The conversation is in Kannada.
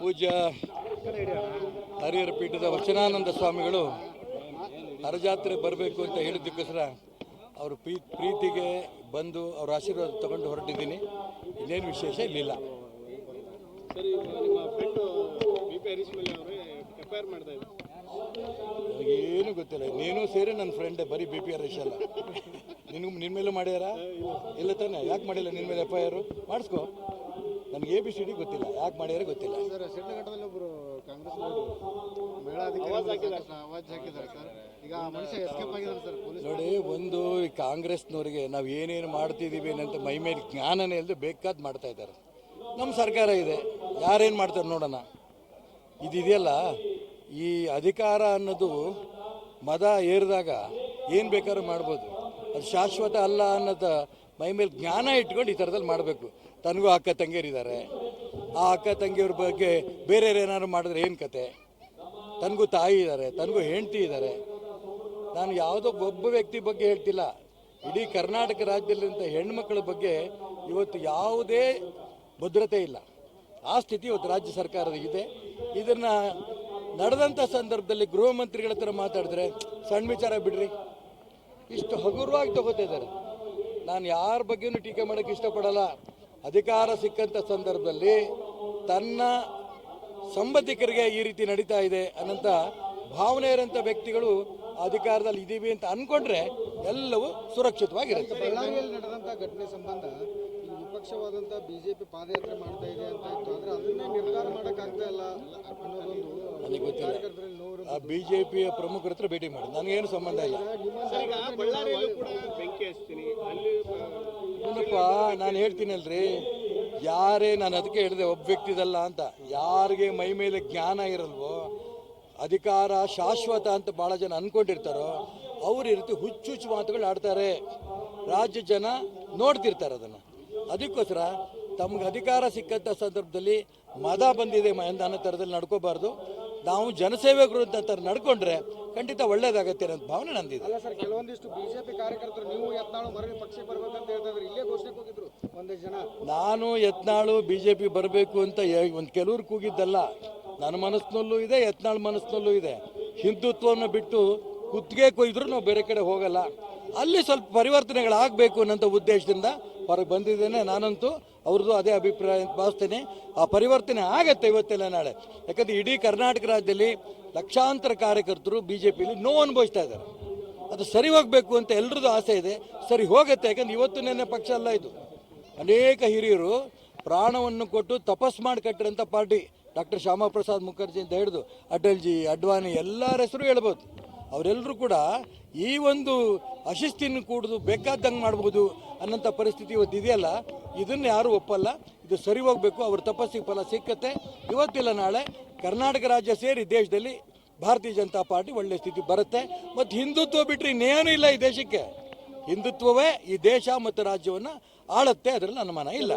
ಪೂಜ್ಯ ಹರಿಹರ ಪೀಠದ ವಚನಾನಂದ ಸ್ವಾಮಿಗಳು ಹರಜಾತ್ರೆ ಬರಬೇಕು ಅಂತ ಹೇಳಿದ್ದಕ್ಕೋಸ್ಕರ ಅವರು ಪ್ರೀ ಪ್ರೀತಿಗೆ ಬಂದು ಅವ್ರ ಆಶೀರ್ವಾದ ತಗೊಂಡು ಹೊರಟಿದ್ದೀನಿ. ಇನ್ನೇನು ವಿಶೇಷ ಇಲ್ಲಿಲ್ಲ. ಸರಿ ನಿಮ್ಮ ಫ್ರೆಂಡು ಬಿ ಪಿ ಹರೀಶ್ ಮಾಡ್ತಾ ಇದ್ದಾರೆ. ನನಗೇನು ಗೊತ್ತಿಲ್ಲ. ನೀನು ಸೇರಿ ನನ್ನ ಫ್ರೆಂಡ್ ಬರೀ ಬಿ ಪಿ ಆರ್ ಎಸ್ ಅಲ್ಲ. ನಿನಗೂ ನಿನ್ನ ಮೇಲೂ ಮಾಡ್ಯಾರ? ಇಲ್ಲ ತಾನೆ. ಯಾಕೆ ಮಾಡಿಲ್ಲ ನಿನ್ನ ಮೇಲೆ ಎಫ್ ಐ ಆರು ಮಾಡಿಸ್ಕೋ. ನನಗೆ ಎ ಬಿ ಸಿ ಡಿ ಗೊತ್ತಿಲ್ಲ. ಯಾಕೆ ಮಾಡ್ಯಾರ ಗೊತ್ತಿಲ್ಲ. ಸರ್ ಶಿಡ್ಲಘಟ್ಟದಲ್ಲಿ ಒಬ್ಬರು ಕಾಂಗ್ರೆಸ್ ಮೇಳಾಧಿಕಾರಿ ಅವಾಜ್ ಹಾಕಿದ್ದಾರೆ ಸರ್. ಈಗ ಆ ಮನುಷ್ಯ ಎಸ್ಕೇಪ್ ಆಗಿದ್ದಾರೆ ಸರ್ ನೋಡಿ ಒಂದು ಈ ಕಾಂಗ್ರೆಸ್ನವ್ರಿಗೆ ನಾವು ಏನೇನು ಮಾಡ್ತಿದ್ದೀವಿ ಅಂತ ಮೈ ಮೇಲೆ ಜ್ಞಾನನೇ ಇಲ್ಲದೆ ಬೇಕಾದ್ ಮಾಡ್ತಾ ಇದ್ದಾರೆ. ನಮ್ಮ ಸರ್ಕಾರ ಇದೆ. ಯಾರೇನು ಮಾಡ್ತಾರೆ ನೋಡೋಣ? ಇದಿದೆಯಲ್ಲ? ಈ ಅಧಿಕಾರ ಅನ್ನೋದು ಮದ ಏರಿದಾಗ ಏನು ಬೇಕಾದ್ರೂ ಮಾಡ್ಬೋದು. ಅದು ಶಾಶ್ವತ ಅಲ್ಲ ಅನ್ನೋದು ಮೈ ಮೇಲೆ ಜ್ಞಾನ ಇಟ್ಕೊಂಡು ಈ ಥರದಲ್ಲಿ ಮಾಡಬೇಕು. ತನಗೂ ಅಕ್ಕ ತಂಗಿಯರಿದ್ದಾರೆ. ಆ ಅಕ್ಕ ತಂಗಿಯವ್ರ ಬಗ್ಗೆ ಬೇರೆಯವ್ರು ಏನಾದ್ರು ಮಾಡಿದ್ರೆ ಏನು ಕತೆ? ತನಗೂ ತಾಯಿ ಇದ್ದಾರೆ, ತನಗೂ ಹೆಂಡತಿ ಇದ್ದಾರೆ. ನಾನು ಯಾವುದೋ ಒಬ್ಬ ವ್ಯಕ್ತಿ ಬಗ್ಗೆ ಹೇಳ್ತಿಲ್ಲ. ಇಡೀ ಕರ್ನಾಟಕ ರಾಜ್ಯದಲ್ಲಿರುವಂಥ ಹೆಣ್ಮಕ್ಳ ಬಗ್ಗೆ ಇವತ್ತು ಯಾವುದೇ ಭದ್ರತೆ ಇಲ್ಲ. ಆ ಸ್ಥಿತಿ ಇವತ್ತು ರಾಜ್ಯ ಸರ್ಕಾರದ ಇದೆ ಇದನ್ನು ನಡೆದಂಥ ಸಂದರ್ಭದಲ್ಲಿ ಗೃಹ ಮಂತ್ರಿಗಳ ಹತ್ರ ಮಾತಾಡಿದ್ರೆ, ಸಣ್ಣ ವಿಚಾರ ಬಿಡ್ರಿ. ಇಷ್ಟು ಹಗುರವಾಗಿ ತಗೋತಾ ಇದ್ದಾರೆ. ನಾನು ಯಾರ ಬಗ್ಗೆನೂ ಟೀಕೆ ಮಾಡೋಕ್ಕೆ ಇಷ್ಟಪಡಲ್ಲ. ಅಧಿಕಾರ ಸಿಕ್ಕಂಥ ಸಂದರ್ಭದಲ್ಲಿ ತನ್ನ ಸಂಬಂಧಿಕರಿಗೆ ಈ ರೀತಿ ನಡೀತಾ ಇದೆ ಅನ್ನಂಥ ಭಾವನೆ ಇರೋಂಥ ವ್ಯಕ್ತಿಗಳು ಅಧಿಕಾರದಲ್ಲಿ ಇದ್ದೀವಿ ಅಂತ ಅನ್ಕೊಂಡ್ರೆ ಎಲ್ಲವೂ ಸುರಕ್ಷಿತವಾಗಿರುತ್ತೆ. ಬಳ್ಳಾರಿಯಲ್ಲಿ ನಡೆದಂತ ಘಟನೆ ಸಂಬಂಧ ಈ ಬಿಜೆಪಿ ಪಾದಯಾತ್ರೆ ಮಾಡ್ತಾ ಇದೆ ಅಂತ ಇತ್ತು. ಆದ್ರೆ ಅದನ್ನೇ ನಿರ್ಧಾರ ಮಾಡೋಕ್ಕಾಗ್ತಾ ಇಲ್ಲ ಅನ್ನೋದೊಂದು ನನಗೆ ಗೊತ್ತಿಲ್ಲ. ಕಾರ್ಯಕರ್ತರಲ್ಲಿ ನೋವು ಆ ಬಿ ಜೆ ಪಿಯ ಪ್ರಮುಖರ ಹತ್ರ ಭೇಟಿ ಮಾಡಿ. ನನಗೇನು ಸಂಬಂಧ ಇಲ್ಲ. ಸರ್ ಈಗ ಬಳ್ಳಾರಿಯಲ್ಲೂ ಕೂಡ ಬೆಂಕಿ ಹಚ್ತೀನಿ. ಅಲ್ಲಿ ಏನಪ್ಪ ನಾನು ಹೇಳ್ತೀನಲ್ರಿ. ಯಾರೇ ನಾನು ಅದಕ್ಕೆ ಹೇಳಿದೆ ಒಬ್ಬ ವ್ಯಕ್ತಿದಲ್ಲ ಅಂತ. ಯಾರಿಗೆ ಮೈ ಮೇಲೆ ಜ್ಞಾನ ಇರಲ್ವೋ ಅಧಿಕಾರ ಶಾಶ್ವತ ಅಂತ ಭಾಳ ಜನ ಅನ್ಕೊಂಡಿರ್ತಾರೋ ಅವ್ರು ಈ ರೀತಿ ಹುಚ್ಚು ಹುಚ್ಚು ಮಾತುಗಳು ಆಡ್ತಾರೆ. ರಾಜ್ಯ ಜನ ನೋಡ್ತಿರ್ತಾರೆ ಅದನ್ನು. ಅದಕ್ಕೋಸ್ಕರ ತಮ್ಗೆ ಅಧಿಕಾರ ಸಿಕ್ಕಂಥ ಸಂದರ್ಭದಲ್ಲಿ ಮದ ಬಂದಿದೆ ಅನ್ನೋ ಥರದಲ್ಲಿ ನಡ್ಕೋಬಾರ್ದು. ನಾವು ಜನಸೇವಕರು ಅಂತ ಥರ ನಡ್ಕೊಂಡ್ರೆ ಖಂಡಿತ ಒಳ್ಳೇದಾಗತ್ತೆ ಅನ್ನೋ ಭಾವನೆ ನಂದಿದೆ. ಅಲ್ಲ ಸರ್ ಕೆಲವೊಂದಿಷ್ಟು ಬಿಜೆಪಿ ಕಾರ್ಯಕರ್ತರು ನೀವು ಯತ್ನಾಳು ಮರಳಿ ಪಕ್ಷಕ್ಕೆ ಬರ್ಬೇಕಂತ ಹೇಳ್ತಾ ಇಲ್ಲೇ ಘೋಷಣೆ ಕೂಗಿದ್ರು ಒಂದಷ್ಟು ಜನ. ನಾನು ಯತ್ನಾಳು ಬಿ ಜೆ ಪಿ ಬರಬೇಕು ಅಂತ ಒಂದು ಕೆಲವ್ರು ಕೂಗಿದ್ದಲ್ಲ. ನನ್ನ ಮನಸ್ಸಿನಲ್ಲೂ ಇದೆ ಯತ್ನಾಳು ಮನಸ್ಸಿನಲ್ಲೂ ಇದೆ. ಹಿಂದುತ್ವವನ್ನು ಬಿಟ್ಟು ಕುತ್ತಿಗೆ ಕೊಯ್ದ್ರು ನಾವು ಬೇರೆ ಕಡೆ ಹೋಗಲ್ಲ. ಅಲ್ಲಿ ಸ್ವಲ್ಪ ಪರಿವರ್ತನೆಗಳಾಗಬೇಕು ಅನ್ನೋಂಥ ಉದ್ದೇಶದಿಂದ ಹೊರಗೆ ಬಂದಿದ್ದೇನೆ ನಾನಂತೂ ಅವ್ರದ್ದು ಅದೇ ಅಭಿಪ್ರಾಯ ಅಂತ ಭಾವಿಸ್ತೇನೆ. ಆ ಪರಿವರ್ತನೆ ಆಗತ್ತೆ ಇವತ್ತೆಲ್ಲ ನಾಳೆ. ಯಾಕಂದ್ರೆ ಇಡೀ ಕರ್ನಾಟಕ ರಾಜ್ಯದಲ್ಲಿ ಲಕ್ಷಾಂತರ ಕಾರ್ಯಕರ್ತರು ಬಿ ಜೆ ಪಿಲಿ ನೋವು ಅನುಭವಿಸ್ತಾ ಇದ್ದಾರೆ. ಅದು ಸರಿ ಹೋಗಬೇಕು ಅಂತ ಎಲ್ರದ್ದು ಆಸೆ ಇದೆ. ಸರಿ ಹೋಗುತ್ತೆ, ಯಾಕಂದ್ರೆ ಇವತ್ತು ನೆನ್ನೆ ಪಕ್ಷ ಅಲ್ಲ ಇದು. ಅನೇಕ ಹಿರಿಯರು ಪ್ರಾಣವನ್ನು ಕೊಟ್ಟು ತಪಸ್ ಮಾಡಿ ಕಟ್ಟಿರೋಂಥ ಪಾರ್ಟಿ. ಡಾಕ್ಟರ್ ಶ್ಯಾಮಪ್ರಸಾದ್ ಮುಖರ್ಜಿ ಅಂತ ಹಿಡಿದು ಅಟಲ್ಜಿ ಅಡ್ವಾನಿ ಎಲ್ಲರ ಹೆಸರು ಹೇಳ್ಬೋದು. ಅವರೆಲ್ಲರೂ ಕೂಡ ಈ ಒಂದು ಅಶಿಸ್ತಿನ ಕೂಡುದು ಬೇಕಾದಂಗೆ ಮಾಡ್ಬೋದು ಅನ್ನೋಂಥ ಪರಿಸ್ಥಿತಿ ಇವತ್ತು ಇದೆಯಲ್ಲ, ಇದನ್ನು ಯಾರೂ ಒಪ್ಪಲ್ಲ. ಇದು ಸರಿ ಹೋಗಬೇಕು, ಅವ್ರ ತಪಸ್ಸಿಗೆ ಫಲ ಸಿಕ್ಕತ್ತೆ. ಇವತ್ತಿಲ್ಲ, ನಾಳೆ ಕರ್ನಾಟಕ ರಾಜ್ಯ ಸೇರಿ ದೇಶದಲ್ಲಿ ಭಾರತೀಯ ಜನತಾ ಪಾರ್ಟಿ ಒಳ್ಳೆ ಸ್ಥಿತಿ ಬರುತ್ತೆ. ಮತ್ತು ಹಿಂದುತ್ವ ಬಿಟ್ಟರೆ ಇನ್ನೇನೂ ಇಲ್ಲ ಈ ದೇಶಕ್ಕೆ. ಹಿಂದುತ್ವವೇ ಈ ದೇಶ ಮತ್ತು ರಾಜ್ಯವನ್ನು ಆಳುತ್ತೆ, ಅದರಲ್ಲಿ ಅನುಮಾನ ಇಲ್ಲ.